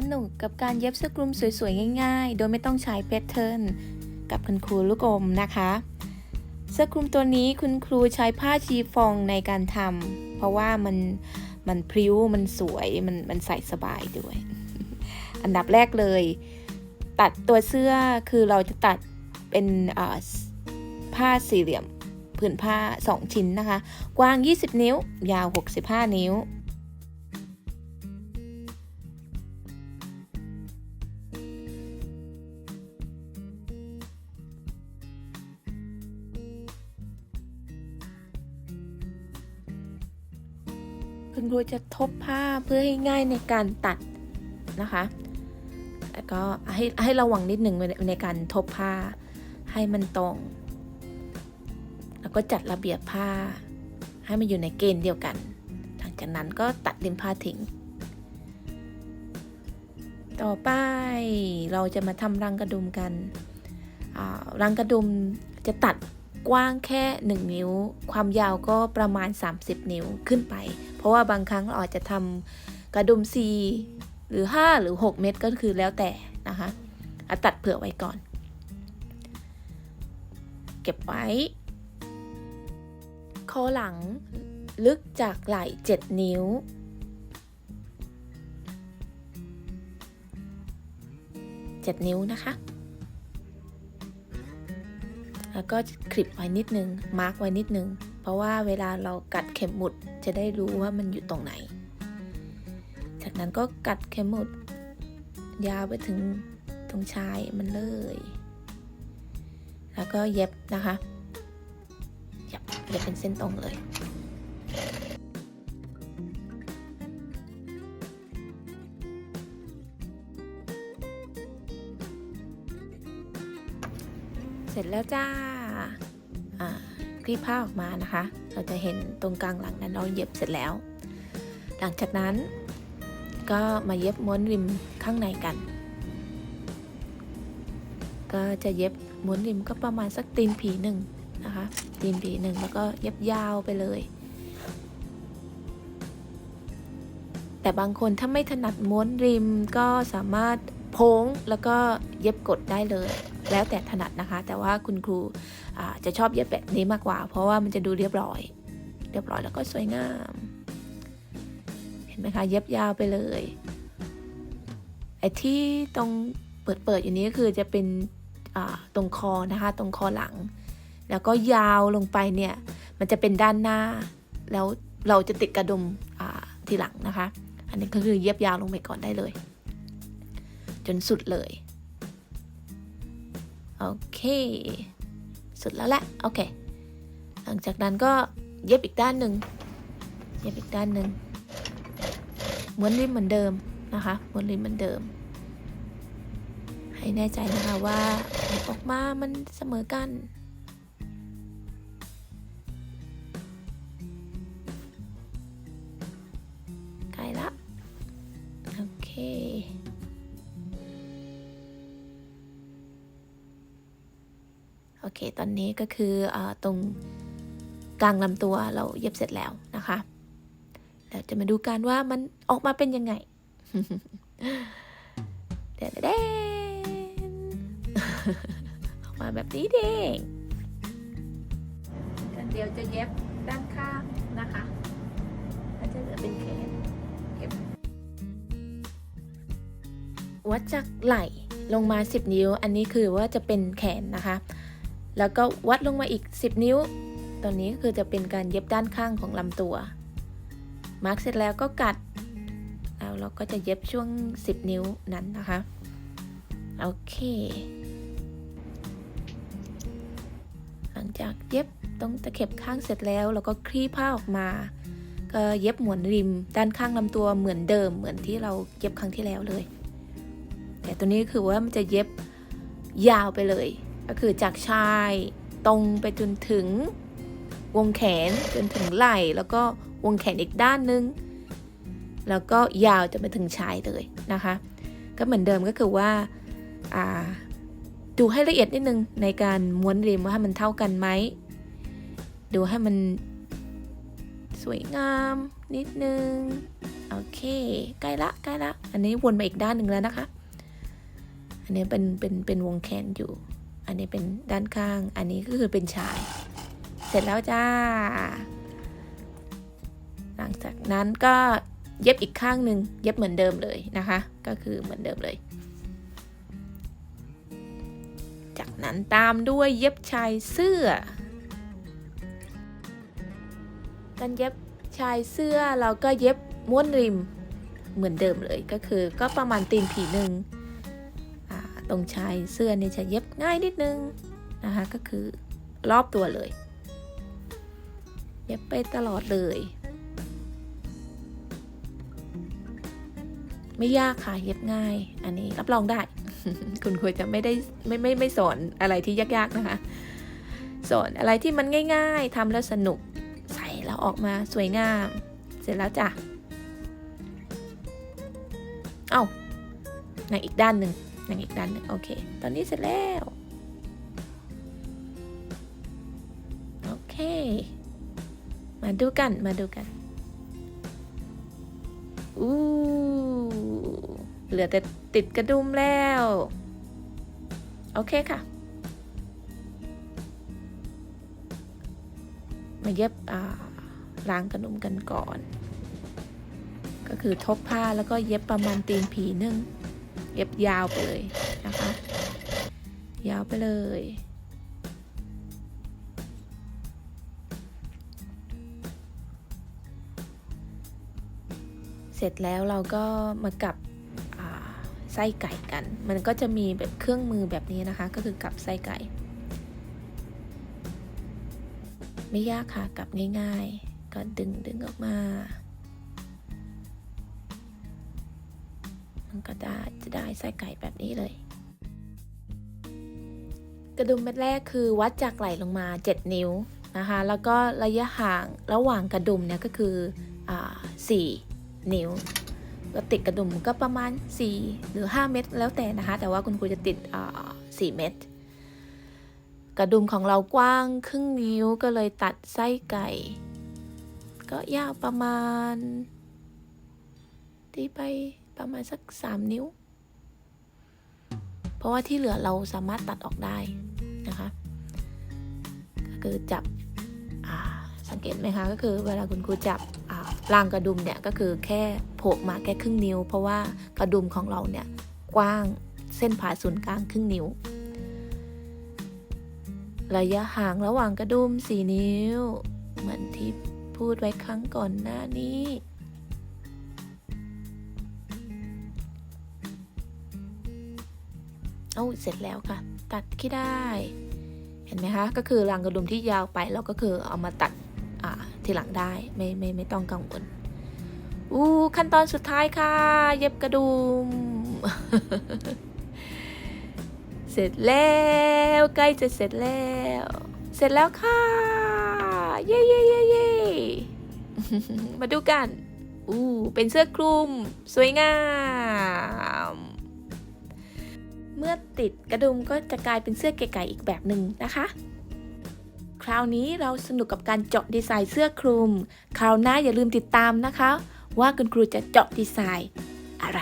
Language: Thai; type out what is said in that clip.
สนุกกับการเย็บเสื้อกลุมสวยๆ ง่ายๆ โดยไม่ต้องใช้แพทเทิร์นกับคุณครูลูกอมนะคะ เสื้อกลุ่มตัวนี้คุณครูใช้ผ้าชีฟองในการทำเพราะว่ามันมันพริ้วมันสวยมันมันใส่สบายด้วย อันดับแรกเลย ตัดตัวเสื้อคือเราจะตัดเป็นผ้าสี่เหลี่ยมผืนผ้า 2 ชิ้นนะคะ กว้าง 20 นิ้ว ยาว 65 นิ้ว คุณครูจะทบผ้าเพื่อให้ง่ายในการตัดนะคะ แล้วก็ให้ให้ระวังนิดหนึ่งในในการทบผ้าให้มันตรง แล้วก็จัดระเบียบผ้า ให้มันอยู่ในเกณฑ์เดียวกัน หลังจากนั้นก็ตัดริมผ้าทิ้ง ต่อไปเราจะมาทำรังกระดุมกันอ่ารังกระดุมจะตัด กว้างแค่ 1 นิ้ว ความยาวก็ประมาณ 30 นิ้วขึ้นไป เพราะว่าบางครั้งเราอาจจะทำกระดุม 4 หรือ 5 หรือ 6 เม็ดก็คือแล้วแต่นะคะอะตัดเผื่อไว้ก่อน เก็บไว้คอหลังลึกจากไหล่ 7 นิ้ว7นิ้วนะคะ แล้วก็ คลิปไว้นิดนึง มาร์กไว้นิดนึง เพราะว่าเวลาเรากัดเข็มหมุดจะได้รู้ว่ามันอยู่ตรงไหน จากนั้นก็กัดเข็มหมุด ยาวไปถึงตรงชายมันเลย แล้วก็เย็บนะคะเย็บเย็บเป็นเส้นตรงเลยเสร็จแล้วจ้าอ่า คลี่ผ้าออกมานะคะ เราจะเห็นตรงกลางหลังนั้นเราเย็บเสร็จแล้ว หลังจากนั้นก็มาเย็บม้วนริมข้างในกัน ก็จะเย็บม้วนริมก็ประมาณสักตีนผีหนึ่งนะคะตีนผีหนึ่งแล้วก็เย็บยาวไปเลย แต่บางคนถ้าไม่ถนัดม้วนริมก็สามารถโพ้งแล้วก็เย็บกดได้เลย แล้วแต่ถนัดนะคะ แต่ว่าคุณครูจะชอบเย็บแบบนี้มากกว่า เพราะว่ามันจะดูเรียบร้อย เรียบร้อยแล้วก็สวยงาม เห็นไหมคะ เย็บยาวไปเลยไอ้ที่ตรงเปิดเปิดอยู่นี้ก็คือจะเป็นตรงคอนะคะ ตรงคอหลัง แล้วก็ยาวลงไปเนี่ย มันจะเป็นด้านหน้า แล้วเราจะติดกระดุมทีหลังนะคะ อันนี้ก็คือเย็บยาวลงไปก่อนได้เลย จนสุดเลย โอเค สุดแล้วแหละ โอเค หลังจากนั้นก็เย็บอีกด้านหนึ่ง เย็บอีกด้านหนึ่งม้วนริมเหมือนเดิมนะคะม้วนริมเหมือนเดิม ให้แน่ใจนะคะว่าออกมามันเสมอกัน โอเค ตอนนี้ก็คืออตรงกลางลำตัวเราเย็บเสร็จแล้วนะคะแล้วจะมาดูกันว่ามันออกมาเป็นยังไงเดนเดนออกมาแบบนี้เองเดี๋ยวจะเย็บด้านข้างนะคะแล้วจะเหลือเป็นแขนเย็บวัดจากไหล่ลงมา 10 นิ้ว อันนี้คือว่าจะเป็นแขนนะคะ แล้วก็วัดลงมาอีก 10 นิ้ว ตอนนี้ก็คือจะเป็นการเย็บด้านข้างของลำตัว มาร์กเสร็จแล้วก็กัด แล้วเราก็จะเย็บช่วง 10 นิ้วนั้นนะคะ โอเค หลังจากเย็บตรงตะเข็บข้างเสร็จแล้วเราก็คลี่ผ้าออกมา ก็เย็บหมวนริม ด้านข้างลำตัวเหมือนเดิม เหมือนที่เราเย็บครั้งที่แล้วเลย แต่ตัวนี้คือว่ามันจะเย็บยาวไปเลย ก็คือจากชายตรงไปจนถึงวงแขนจนถึงไหล่ แล้วก็วงแขนอีกด้านนึง แล้วก็ยาวจะไปถึงชายเลยนะคะ ก็เหมือนเดิมก็คือว่าดูให้ละเอียดนิดนึงในการม้วนริมว่าให้มันเท่ากันไหม ดูให้มันสวยงามนิดนึง โอเค ใกล้ละใกล้ละ อันนี้วนมาอีกด้านหนึ่งแล้วนะคะ อันนี้เป็นเป็นเป็นวงแขนอยู่ อันนี้เป็นด้านข้าง อันนี้ก็คือเป็นชาย เสร็จแล้วจ้า หลังจากนั้นก็เย็บอีกข้างหนึ่งเย็บเหมือนเดิมเลยนะคะ ก็คือเหมือนเดิมเลย จากนั้นตามด้วยเย็บชายเสื้อ การเย็บชายเสื้อเราก็เย็บม้วนริมเหมือนเดิมเลยก็คือก็ประมาณตีนผีหนึ่ง ตรงชายเสื้อเนี่ยจะเย็บง่ายนิดนึงนะคะก็คือรอบตัวเลย เย็บไปตลอดเลย ไม่ยากค่ะเย็บง่าย อันนี้รับรองได้ คุณครูจะไม่ได้ไม่ไม่ไม่สอนอะไรที่ยากๆนะคะสอนอะไรที่มันง่าย ๆทำแล้วสนุกใส่แล้วออกมาสวยงาม เสร็จแล้วจ้ะ เอา้าในอีกด้านหนึ่ง ในอีกด้านหนึ่งโอเค ตอนนี้เสร็จแล้ว โอเค มาดูกัน มาดูกัน อู้ เหลือแต่ติดกระดุมแล้ว โอเคค่ะ มาเย็บอ่าล้างกระดุมกันก่อน ก็คือทบผ้าแล้วก็เย็บประมาณตีนผีหนึ่ง เย็บยาวไปเลยนะคะ ยาวไปเลย เสร็จแล้วเราก็มากับไส้ไก่กัน มันก็จะมีแบบเครื่องมือแบบนี้นะคะ ก็คือกับไส้ไก่ ไม่ยากค่ะกับง่ายๆ ก็ดึงดึงออกมา ก็ได้จะได้ไส้ไก่แบบนี้เลย กระดุมเม็ดแรกคือวัดจากไหล่ลงมา 7 นิ้วนะคะ แล้วก็ระยะห่างระหว่างกระดุมเนี่ยก็คืออ่า4นิ้วก็ติดกระดุมก็ประมาณ 4 หรือ 5 เม็ดแล้วแต่นะคะ แต่ว่าคุณครูจะติดอ่า4เม็ดกระดุมของเรากว้างครึ่งนิ้วก็เลยตัดไส้ไก่ ก็ยาวประมาณที่ไป ประมาณสัก3นิ้ว เพราะว่าที่เหลือเราสามารถตัดออกได้นะคะก็คือจับอสังเกตไหมคะก็คือเวลาคุณครูจับอ่ารางกระดุมเนี่ยก็คือแค่โผกมาแค่ครึ่งนิ้ว เพราะว่ากระดุมของเราเนี่ยกว้างเส้นผ่าศูนย์กลางครึ่งนิ้ว ระยะห่างระหว่างกระดุม 4 นิ้ว เหมือนที่พูดไว้ครั้งก่อนหน้านี้ เอาเสร็จแล้วค่ะ ตัดขี้ได้ เห็นไหมคะ ก็คือรางกระดุมที่ยาวไปเราก็คือเอามาตัดอ่าทีหลังได้ไม่ไม่ไม่ต้องกังวลอู้ขั้นตอนสุดท้ายค่ะ เย็บกระดุม เสร็จแล้วใกล้จะเสร็จแล้ว เสร็จแล้วค่ะ เย้เย้เย้เย้มาดูกันอู้เป็นเสื้อคลุม สวยงาม มื่อติดกระดุมก็จะกลายเป็นเสื้อเก๋ๆอีกแบบหนึ่งนะคะ คราวนี้เราสนุกกับการเจาะดีไซน์เสื้อคลุม คราวหน้าอย่าลืมติดตามนะคะ ว่าคุณครูจะเจาะดีไซน์อะไร